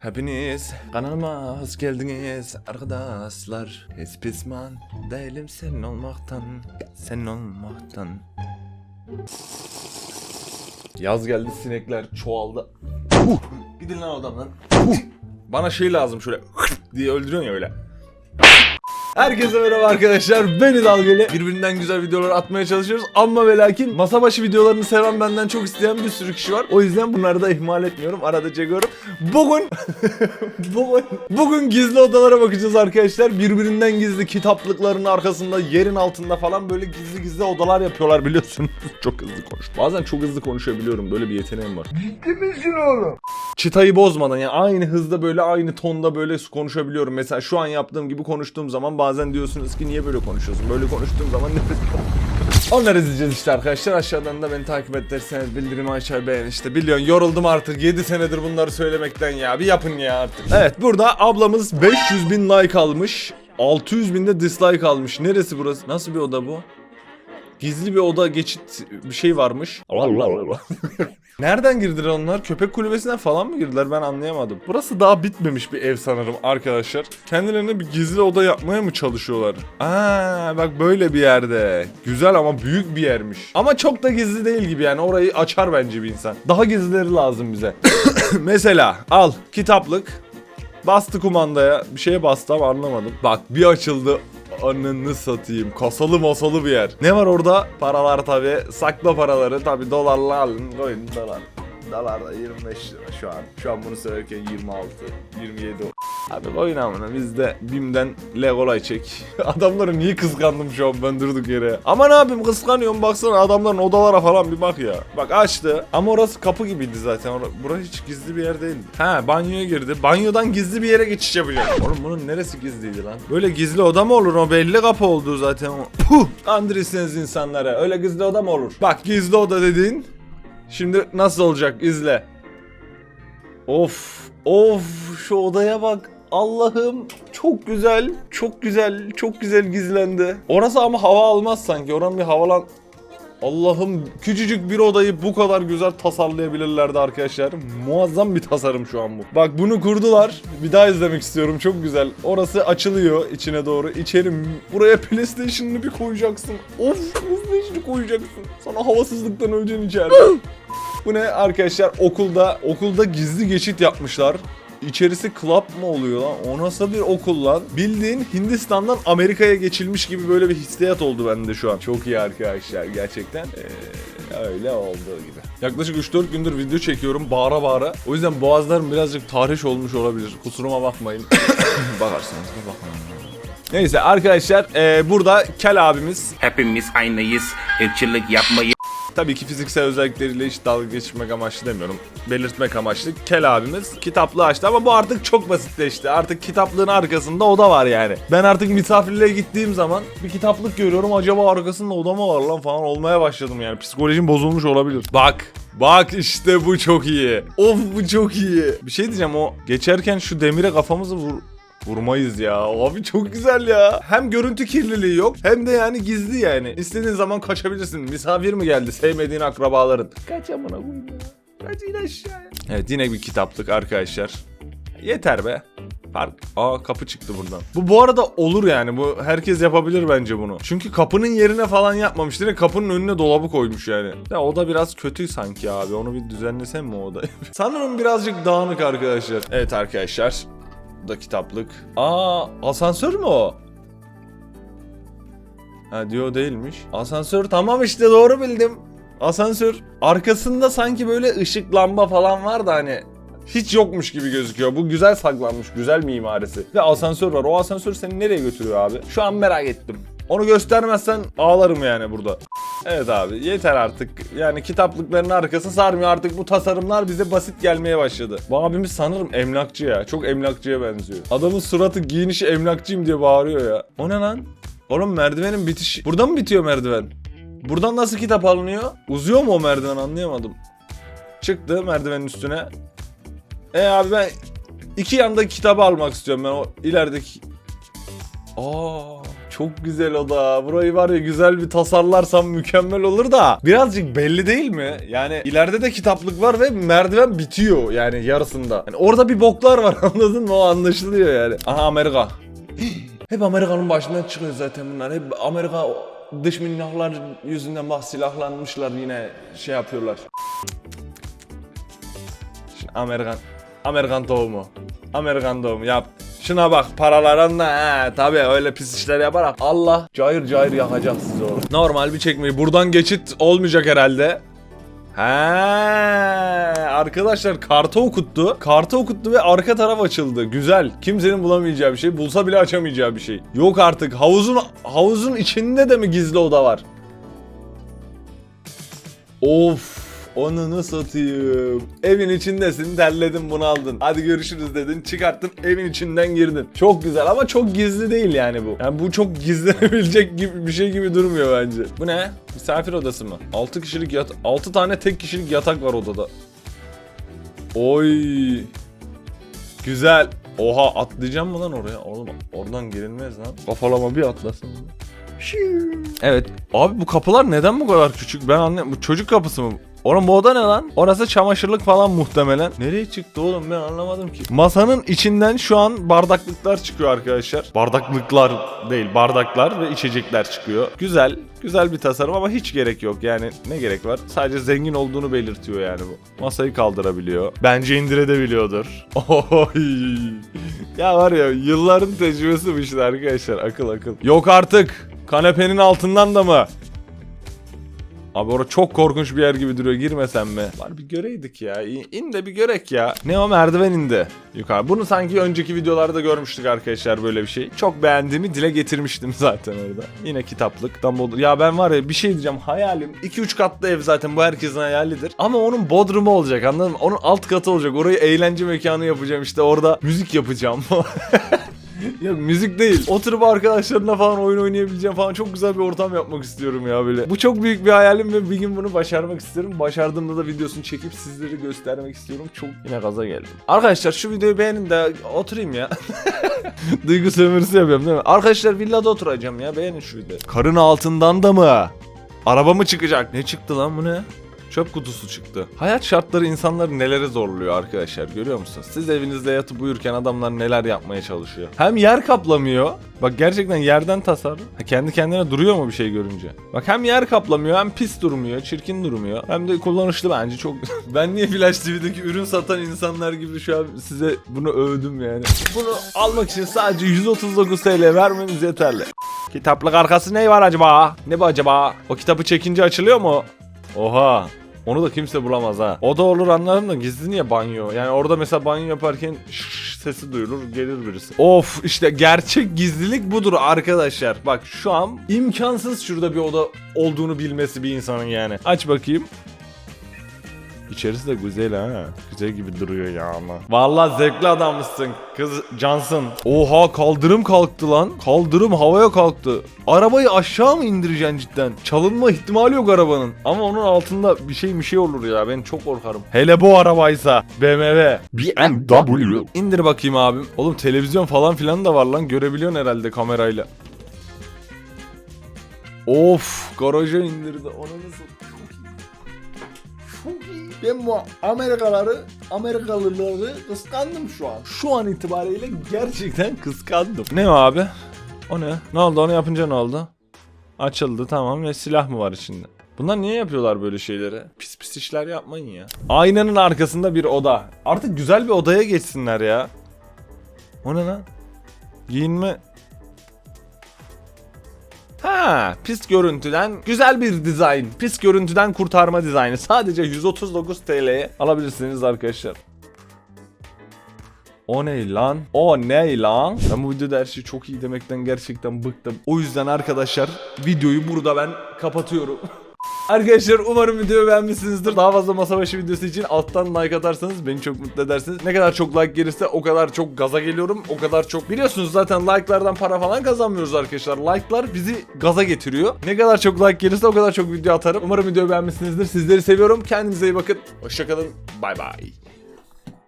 Hepiniz kanalıma hoş geldiniz arkadaşlar. Hiç pişman değilim senin olmaktan, senin olmaktan. Yaz geldi sinekler çoğaldı. Gidin lan odamdan. Bana şey lazım şöyle diye öldürüyorsun ya öyle. Herkese merhaba arkadaşlar. Beni Dalgalı. Birbirinden güzel videolar atmaya çalışıyoruz. Ama ve lakin masa başı videolarını seven benden çok isteyen bir sürü kişi var. O yüzden bunları da ihmal etmiyorum. Arada çekiyorum. Bugün bugün bugün gizli odalara bakacağız arkadaşlar. Birbirinden gizli kitaplıkların arkasında, yerin altında falan böyle gizli gizli odalar yapıyorlar biliyorsunuz. çok hızlı konuş. Bazen çok hızlı konuşabiliyorum. Böyle bir yeteneğim var. Çıtayı bozmadan yani aynı hızda böyle aynı tonda böyle konuşabiliyorum. Mesela şu an yaptığım gibi konuştuğum zaman bazen diyorsunuz ki niye böyle konuşuyorsun? Böyle konuştuğum zaman nefes Onları izleyeceğiz işte arkadaşlar. Aşağıdan da beni takip ederseniz bildirimi açar beğen işte. Biliyorsun yoruldum artık 7 senedir bunları söylemekten ya. Bir yapın ya artık. Evet burada ablamız 500 bin like almış. 600 binde dislike almış. Neresi burası? Nasıl bir oda bu? Gizli bir oda geçit bir şey varmış. Allah Allah. Nereden girdiler onlar? Köpek kulübesinden falan mı girdiler? Ben anlayamadım. Burası daha bitmemiş bir ev sanırım arkadaşlar. Kendilerine bir gizli oda yapmaya mı çalışıyorlar? Aa bak böyle bir yerde. Güzel ama büyük bir yermiş. Ama çok da gizli değil gibi yani. Orayı açar bence bir insan. Daha gizlileri lazım bize. Mesela al kitaplık. Bastı kumandaya. Bir şeye bastı ama anlamadım. Bak bir açıldı. Anını satayım. Kasalı masalı bir yer. Ne var orada? Paralar tabi. Sakla paraları tabi dolarla alın. Koyun dolar. Dolar da 25 lira şu an. Şu an bunu söylerken 26, 27 o. Abi koyun amına biz de BİM'den Legolay çek. Adamları niye kıskandım şu an ben durduk yere. Ama ne yapayım kıskanıyorum baksana adamların odalara falan bir bak ya. Bak açtı ama orası kapı gibiydi zaten. Burası hiç gizli bir yer değildi. Ha banyoya girdi. Banyodan gizli bir yere geçiş yapacak. Oğlum bunun neresi gizliydi lan? Böyle gizli oda mı olur? O belli kapı olduğu zaten. Puh! Kandırırsınız insanlara. Öyle gizli oda mı olur? Bak gizli oda dediğin Şimdi nasıl olacak izle. Of of şu odaya bak. Allah'ım çok güzel, çok güzel, çok güzel gizlendi. Orası ama hava almaz sanki. Oranın bir havalan... Allah'ım küçücük bir odayı bu kadar güzel tasarlayabilirlerdi arkadaşlar. Muazzam bir tasarım şu an bu. Bak bunu kurdular. Bir daha izlemek istiyorum. Çok güzel. Orası açılıyor içine doğru. İçeri buraya PlayStation'ını bir koyacaksın. Of PlayStation'ı koyacaksın. Sana havasızlıktan öleceksin içeride. Bu ne arkadaşlar okulda okulda gizli geçit yapmışlar. İçerisi club mı oluyor lan? O nasıl bir okul lan? Bildiğin Hindistan'dan Amerika'ya geçilmiş gibi böyle bir hissiyat oldu bende şu an. Çok iyi arkadaşlar gerçekten. Ee, öyle olduğu gibi. Yaklaşık 3-4 gündür video çekiyorum bağıra bağıra. O yüzden boğazlarım birazcık tahriş olmuş olabilir. Kusuruma bakmayın. Bakarsınız bir bakmayın. Neyse arkadaşlar ee, burada Kel abimiz Hepimiz aynıyız. Irkçılık yapmayı Tabii ki fiziksel özellikleriyle hiç dalga geçmek amaçlı demiyorum. Belirtmek amaçlı. Kel abimiz kitaplığı açtı ama bu artık çok basitleşti. Artık kitaplığın arkasında oda var yani. Ben artık misafirliğe gittiğim zaman bir kitaplık görüyorum. Acaba arkasında oda mı var lan falan olmaya başladım yani. Psikolojim bozulmuş olabilir. Bak. Bak işte bu çok iyi. Of bu çok iyi. Bir şey diyeceğim o geçerken şu demire kafamızı vur Vurmayız ya. Abi çok güzel ya. Hem görüntü kirliliği yok hem de yani gizli yani. İstediğin zaman kaçabilirsin. Misafir mi geldi sevmediğin akrabaların? Kaç amına koyayım ya. Kaç in aşağıya. Evet yine bir kitaplık arkadaşlar. Yeter be. Fark. Aa kapı çıktı buradan. Bu bu arada olur yani. Bu herkes yapabilir bence bunu. Çünkü kapının yerine falan yapmamış. Direkt kapının önüne dolabı koymuş yani. Ya o da biraz kötü sanki abi. Onu bir düzenlesem mi o da? Sanırım birazcık dağınık arkadaşlar. Evet arkadaşlar. Da kitaplık. Aa asansör mü o? Ha diyor değilmiş. Asansör tamam işte doğru bildim. Asansör arkasında sanki böyle ışık lamba falan var da hani hiç yokmuş gibi gözüküyor. Bu güzel saklanmış, güzel mimarisi. Ve asansör var. O asansör seni nereye götürüyor abi? Şu an merak ettim. Onu göstermezsen ağlarım yani burada. Evet abi yeter artık. Yani kitaplıkların arkası sarmıyor artık bu tasarımlar bize basit gelmeye başladı. Bu abimiz sanırım emlakçı ya. Çok emlakçıya benziyor. Adamın suratı giyinişi emlakçıyım diye bağırıyor ya. O ne lan? Oğlum merdivenin bitiş... Burada mı bitiyor merdiven? Buradan nasıl kitap alınıyor? Uzuyor mu o merdiven anlayamadım. Çıktı merdivenin üstüne. E abi ben iki yandaki kitabı almak istiyorum ben o ilerideki... Aa çok güzel oda. Burayı var ya güzel bir tasarlarsam mükemmel olur da. Birazcık belli değil mi? Yani ileride de kitaplık var ve merdiven bitiyor yani yarısında. Yani orada bir boklar var anladın mı? O anlaşılıyor yani. Aha Amerika. Hep Amerika'nın başından çıkıyor zaten bunlar. Hep Amerika dış minnaklar yüzünden bak silahlanmışlar yine şey yapıyorlar. Şimdi Amerikan Amerikan doğumu. Amerikan doğumu yap. Şuna bak paraların da he tabi öyle pis işler yaparak Allah cayır cayır yakacak sizi oğlum. Normal bir çekmeyi buradan geçit olmayacak herhalde. He arkadaşlar kartı okuttu. Kartı okuttu ve arka taraf açıldı. Güzel. Kimsenin bulamayacağı bir şey. Bulsa bile açamayacağı bir şey. Yok artık. Havuzun havuzun içinde de mi gizli oda var? Of. Onunu satayım. Evin içindesin terledin bunu aldın. Hadi görüşürüz dedin çıkarttın evin içinden girdin. Çok güzel ama çok gizli değil yani bu. Yani bu çok gizlenebilecek gibi bir şey gibi durmuyor bence. Bu ne? Misafir odası mı? 6 kişilik yat 6 tane tek kişilik yatak var odada. Oy. Güzel. Oha atlayacağım mı lan oraya? Oğlum oradan girilmez lan. Kafalama bir atlasın. Evet. Abi bu kapılar neden bu kadar küçük? Ben anlayamıyorum. Bu çocuk kapısı mı? Oğlum bu oda ne lan? Orası çamaşırlık falan muhtemelen. Nereye çıktı oğlum ben anlamadım ki. Masanın içinden şu an bardaklıklar çıkıyor arkadaşlar. Bardaklıklar değil bardaklar ve içecekler çıkıyor. Güzel. Güzel bir tasarım ama hiç gerek yok. Yani ne gerek var? Sadece zengin olduğunu belirtiyor yani bu. Masayı kaldırabiliyor. Bence indirebiliyordur. Oy. Ya var ya yılların tecrübesi bu işte arkadaşlar. Akıl akıl. Yok artık. Kanepenin altından da mı? Abi orası çok korkunç bir yer gibi duruyor. Girmesen mi? Var bir göreydik ya. İn, in de bir görek ya. Ne o merdiven indi. Yukarı. Bunu sanki önceki videolarda görmüştük arkadaşlar böyle bir şey. Çok beğendiğimi dile getirmiştim zaten orada. Yine kitaplık. Dumbledore. Ya ben var ya bir şey diyeceğim. Hayalim 2-3 katlı ev zaten bu herkesin hayalidir. Ama onun bodrumu olacak anladın mı? Onun alt katı olacak. Orayı eğlence mekanı yapacağım. İşte orada müzik yapacağım. Yok müzik değil. Oturup arkadaşlarımla falan oyun oynayabileceğim falan çok güzel bir ortam yapmak istiyorum ya böyle. Bu çok büyük bir hayalim ve bir gün bunu başarmak istiyorum. Başardığımda da videosunu çekip sizlere göstermek istiyorum. Çok yine gaza geldim. Arkadaşlar şu videoyu beğenin de oturayım ya. Duygu sömürüsü yapıyorum değil mi? Arkadaşlar villada oturacağım ya beğenin şu videoyu. Karın altından da mı? Araba mı çıkacak? Ne çıktı lan bu ne? Çöp kutusu çıktı. Hayat şartları insanları nelere zorluyor arkadaşlar görüyor musunuz? Siz evinizde yatıp uyurken adamlar neler yapmaya çalışıyor. Hem yer kaplamıyor. Bak gerçekten yerden tasarruf. Ha, kendi kendine duruyor mu bir şey görünce? Bak hem yer kaplamıyor hem pis durmuyor, çirkin durmuyor. Hem de kullanışlı bence çok. ben niye Flash TV'deki ürün satan insanlar gibi şu an size bunu övdüm yani. Bunu almak için sadece 139 TL vermeniz yeterli. Kitaplık arkası ne var acaba? Ne bu acaba? O kitabı çekince açılıyor mu? Oha. Onu da kimse bulamaz ha. O da olur anlarım da gizli niye banyo? Yani orada mesela banyo yaparken şşş sesi duyulur gelir birisi. Of işte gerçek gizlilik budur arkadaşlar. Bak şu an imkansız şurada bir oda olduğunu bilmesi bir insanın yani. Aç bakayım. İçerisi de güzel ha. Güzel gibi duruyor ya ama. Vallahi zevkli adammışsın. Kız cansın. Oha kaldırım kalktı lan. Kaldırım havaya kalktı. Arabayı aşağı mı indireceksin cidden? Çalınma ihtimali yok arabanın. Ama onun altında bir şey bir şey olur ya. Ben çok korkarım. Hele bu arabaysa. BMW. BMW. İndir bakayım abim. Oğlum televizyon falan filan da var lan. Görebiliyorsun herhalde kamerayla. Of garaja indirdi. Onu nasıl? Ben bu Amerikaları, Amerikalıları kıskandım şu an. Şu an itibariyle gerçekten kıskandım. Ne o abi? O ne? Ne oldu? Onu yapınca ne oldu? Açıldı tamam ve silah mı var içinde? Bunlar niye yapıyorlar böyle şeyleri? Pis pis işler yapmayın ya. Aynanın arkasında bir oda. Artık güzel bir odaya geçsinler ya. O ne lan? Giyinme Ha, pis görüntüden güzel bir dizayn. Pis görüntüden kurtarma dizaynı. Sadece 139 TL'ye alabilirsiniz arkadaşlar. O ne lan? O ne lan? Ben bu videoda her şey çok iyi demekten gerçekten bıktım. O yüzden arkadaşlar videoyu burada ben kapatıyorum. Arkadaşlar umarım videoyu beğenmişsinizdir. Daha fazla masa başı videosu için alttan like atarsanız beni çok mutlu edersiniz. Ne kadar çok like gelirse o kadar çok gaza geliyorum. O kadar çok biliyorsunuz zaten like'lardan para falan kazanmıyoruz arkadaşlar. Like'lar bizi gaza getiriyor. Ne kadar çok like gelirse o kadar çok video atarım. Umarım videoyu beğenmişsinizdir. Sizleri seviyorum. Kendinize iyi bakın. Hoşçakalın. Bay bay.